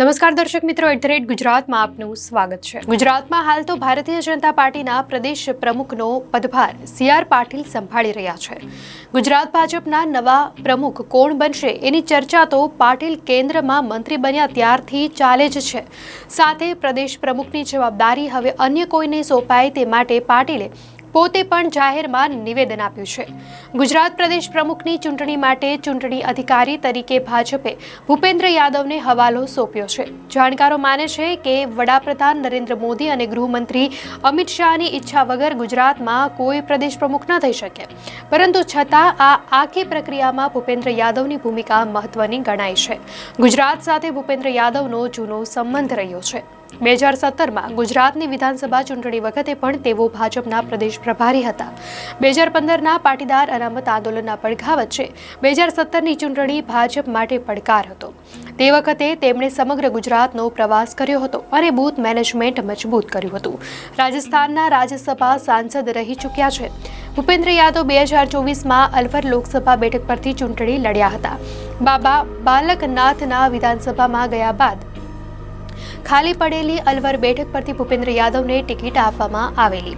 નમસ્કાર દર્શક મિત્રો, એટ ધ ગુજરાતમાં આપનું સ્વાગત છે. ગુજરાતમાં હાલ તો ભારતીય જનતા પાર્ટીના પ્રદેશ પ્રમુખનો પદભાર સી આર પાટીલ સંભાળી રહ્યા છે. ગુજરાત ભાજપના નવા પ્રમુખ કોણ બનશે એની ચર્ચા તો પાટીલ કેન્દ્રમાં મંત્રી બન્યા ત્યારથી ચાલે જ છે. સાથે પ્રદેશ પ્રમુખની જવાબદારી હવે અન્ય કોઈને સોંપાય તે માટે પાટીલે પોતે પણ જાહેરમાં નિવેદન આપ્યું છે. ગુજરાત પ્રદેશ પ્રમુખની ચૂંટણી માટે ચૂંટણી અધિકારી તરીકે ભાજપે ભૂપેન્દ્ર યાદવને હવાલો સોંપ્યો છે. જાણકારો માને છે કે વડાપ્રધાન નરેન્દ્ર મોદી અને ગૃહમંત્રી અમિત શાહની ઈચ્છા વગર ગુજરાતમાં કોઈ પ્રદેશ પ્રમુખ ન થઈ શકે. પરંતુ છતાં આ આખી પ્રક્રિયામાં ભૂપેન્દ્ર યાદવની ભૂમિકા મહત્વની ગણાય છે. ગુજરાત સાથે ભૂપેન્દ્ર યાદવનો જૂનો સંબંધ રહ્યો છે. બે હજાર સત્તરમાં ગુજરાતની વિધાનસભા ચૂંટણી વખતે પણ તેઓ ભાજપના પ્રદેશ પ્રભારી હતા. બે હજાર પંદરના પાટીદાર અનામત આંદોલનના પડઘા વચ્ચે બે હજાર સત્તરની ચૂંટણી ભાજપ માટે પડકાર હતો. તે વખતે તેમણે સમગ્ર ગુજરાતનો પ્રવાસ કર્યો હતો અને બૂથ મેનેજમેન્ટ મજબૂત કર્યું હતું. રાજસ્થાનના રાજ્યસભા સાંસદ રહી ચૂક્યા છે. ભૂપેન્દ્ર યાદવ બે હજાર ચોવીસમાં અલવર લોકસભા બેઠક પરથી ચૂંટણી લડ્યા હતા. બાબા બાલકનાથના વિધાનસભામાં ગયા બાદ ખાલી પડેલી અલવર બેઠક પરથી ભૂપેન્દ્ર યાદવને ટિકિટ આપવામાં આવેલી,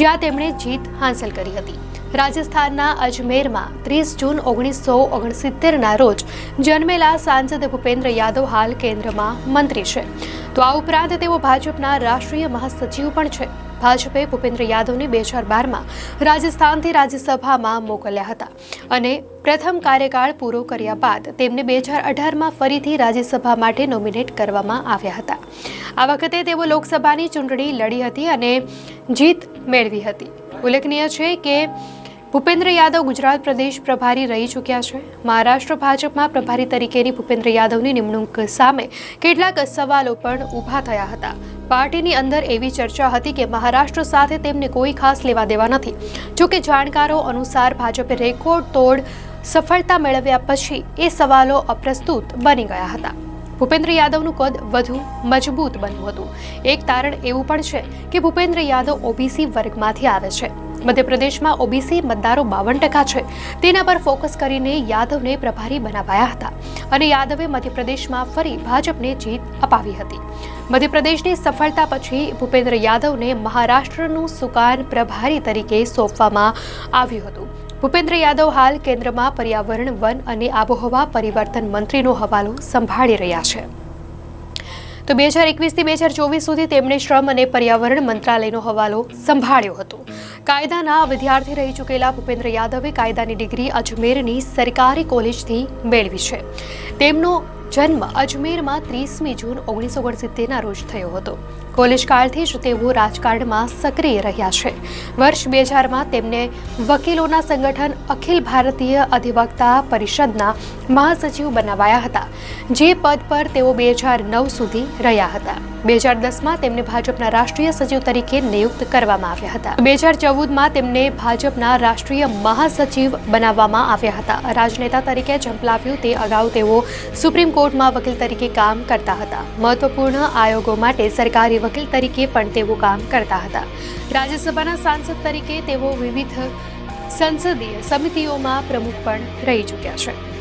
જ્યાં તેમણે જીત હાંસલ કરી હતી. રાજસ્થાનના અજમેરમાં ત્રીસ જૂન ઓગણીસો ઓગણસિત્તેરના રોજ જન્મેલા સાંસદ ભૂપેન્દ્ર યાદવ હાલ કેન્દ્રમાં મંત્રી છે. તો આ ઉપરાંત તેઓ ભાજપના રાષ્ટ્રીય મહાસચિવ પણ છે. ભાજપે ભૂપેન્દ્ર યાદવને બે હજાર બારમાં રાજસ્થાનથી રાજ્યસભામાં મોકલ્યા હતા અને પ્રથમ કાર્યકાળ પૂરો કર્યા બાદ તેમને બે હજાર અઢારમાં ફરીથી રાજ્યસભા માટે નોમિનેટ કરવામાં આવ્યા હતા. આ વખતે તેઓ લોકસભાની ચૂંટણી લડી હતી અને જીત મેળવી હતી. ઉલ્લેખનીય છે કે ભૂપેન્દ્ર યાદવ ગુજરાત પ્રદેશ પ્રભારી રહી ચૂક્યા છે. મહારાષ્ટ્ર ભાજપમાં પ્રભારી તરીકેની ભૂપેન્દ્ર યાદવની નિમણૂક સામે કેટલાક સવાલો પણ ઊભા થયા હતા. પાર્ટીની અંદર એવી ચર્ચા હતી કે મહારાષ્ટ્ર સાથે તેમને કોઈ ખાસ લેવા દેવા નથી. જોકે જાણકારો અનુસાર ભાજપે રેકોર્ડ તોડ સફળતા મેળવ્યા પછી એ સવાલો અપ્રસ્તુત બની ગયા હતા. ભૂપેન્દ્ર યાદવનું કદ વધુ મજબૂત બન્યું હતું. એક તારણ એવું પણ છે કે ભૂપેન્દ્ર યાદવ ઓબીસી વર્ગમાંથી આવે છે. મધ્યપ્રદેશમાં ઓબીસી મતદારો બાવન ટકા છે. તેના પર ફોકસ કરીને યાદવને પ્રભારી બનાવાયા હતા. અને યાદવે મધ્યપ્રદેશમાં ફરી ભાજપને જીત અપાવી હતી. મધ્યપ્રદેશની સફળતા પછી ભૂપેન્દ્ર યાદવને મહારાષ્ટ્રનું સુકાન પ્રભારી તરીકે સોંપવામાં આવ્યું હતું. ભૂપેન્દ્ર યાદવ હાલ કેન્દ્રમાં પર્યાવરણ વન અને આબોહવા પરિવર્તન મંત્રીનો હવાલો સંભાળી રહ્યા છે. તો બે હજાર એકવીસથી બે હજાર ચોવીસ સુધી તેમણે શ્રમ અને પર્યાવરણ મંત્રાલયનો હવાલો સંભાળ્યો હતો. કાયદાના વિદ્યાર્થી રહી ચૂકેલા ભૂપેન્દ્ર યાદવે કાયદાની ડિગ્રી અજમેરની સરકારી કોલેજથી મેળવી છે. તેમનો જન્મ અજમેરમાં ત્રીસમી જૂન ઓગણીસો ઓગણસિત્તેરના રોજ થયો હતો. કોલેજ કાળથી જ તેઓ રાજકારણમાં સક્રિય રહ્યા છે. વર્ષ બે હજારમાં તેમને વકીલોના સંગઠન અખિલ ભારતીય અધિવક્તા પરિષદના મહાસચિવ બનાવાયા હતા, જે પદ પર તેઓ બે હજાર નવ સુધી રહ્યા હતા. બે હજાર દસમાં તેમને ભાજપના રાષ્ટ્રીય સચિવ તરીકે નિયુક્ત કરવામાં આવ્યા હતા. બે હજાર ચૌદમાં તેમને ભાજપના રાષ્ટ્રીય મહાસચિવ બનાવવામાં આવ્યા હતા. રાજનેતા તરીકે ઝંપલાવ્યું તે અગાઉ તેઓ સુપ્રીમ કોર્ટમાં વકીલ તરીકે કામ કરતા હતા. મહત્વપૂર્ણ આયોગો માટે સરકારી વકીલ તરીકે પણ તેઓ કામ કરતા હતા. રાજ્યસભાના સાંસદ તરીકે તેઓ વિવિધ સંસદીય સમિતિઓમાં પ્રમુખ પણ રહી ચૂક્યા છે.